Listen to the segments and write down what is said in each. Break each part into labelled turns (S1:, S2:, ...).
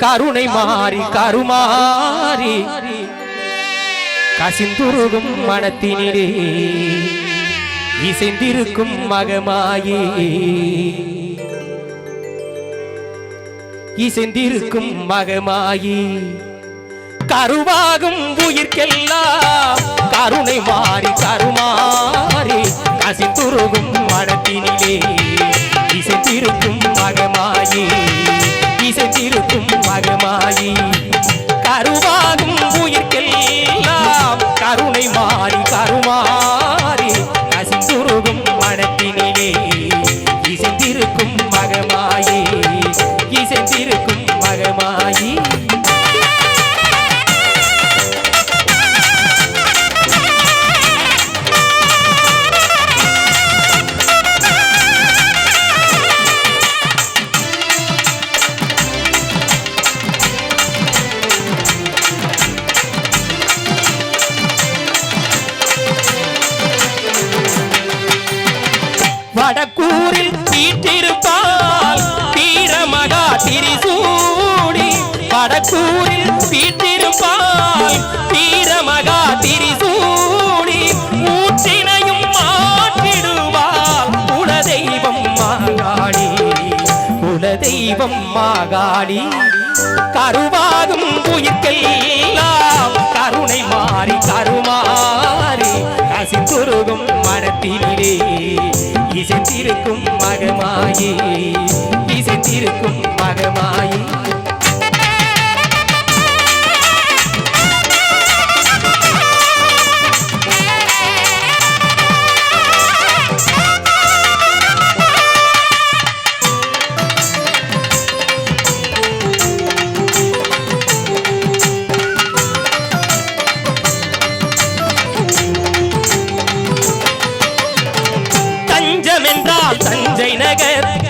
S1: கருணை மாறி கருமாறி கசிந்துருகும் மனத்தினிலே இசைந்திருக்கும் மகமாயே. இசைந்திருக்கும் மகமாயி. கருவாகும் உயிர்க்கெல்லாம் கருணை மாறி கருமாறி கசிந்துருகும் வடக்கூரில் வீட்டிருப்பால் வீரமகா திரிசூடி வடக்கூரில் வீட்டிருப்பால் வீரமகா திரிசூடி ஊற்றினையும் மாற்றிடுவாள் குலதெய்வம் மாகாடி குலதெய்வம் மாகாடி கருவாகும் உயிர்க்கெல்லாம் கருணை மாறி இசைத்திருக்கும் மகமாயி இசைத்திருக்கும் மகமாயி தஞ்சை நகர்.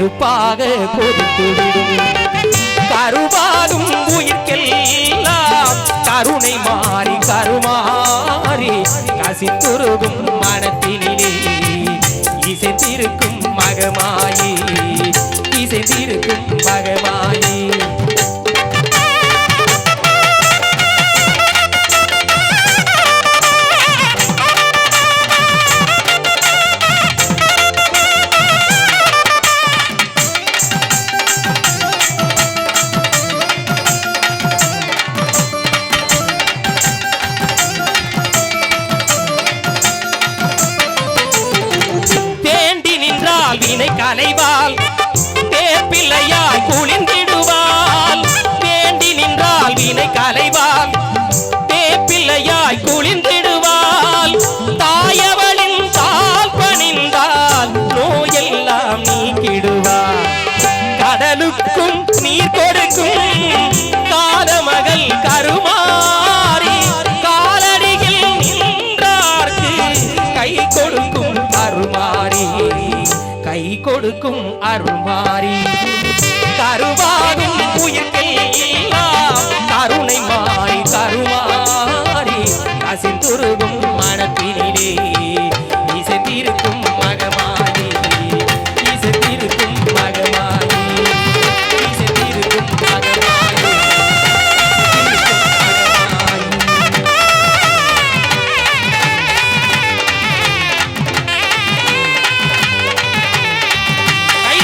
S1: நெருப்பாக கொதித்துவிடும் கருவாடும் உயிர்க்கெல்லாம் கருணை மாறி கருமாறி கசித்துருகும் மனத்தினிலே. இசைத்திருக்கும் மகமாயி இசைத்திருக்கும் மகமாயி. அலைவாள் கலைவாள் பேப்பிள்ளையாய் குளிர்ந்திடுவாள் வேண்டி நின்றால் வினை கலைவாள் பேப்பிள்ளையாய் குளிர்ந்திடுவாள் தாயவளின் தால் பணிந்தால் நோயெல்லாம் நீக்கிடுவாள். கடலுக்கு கொடுக்கும் அருமாறி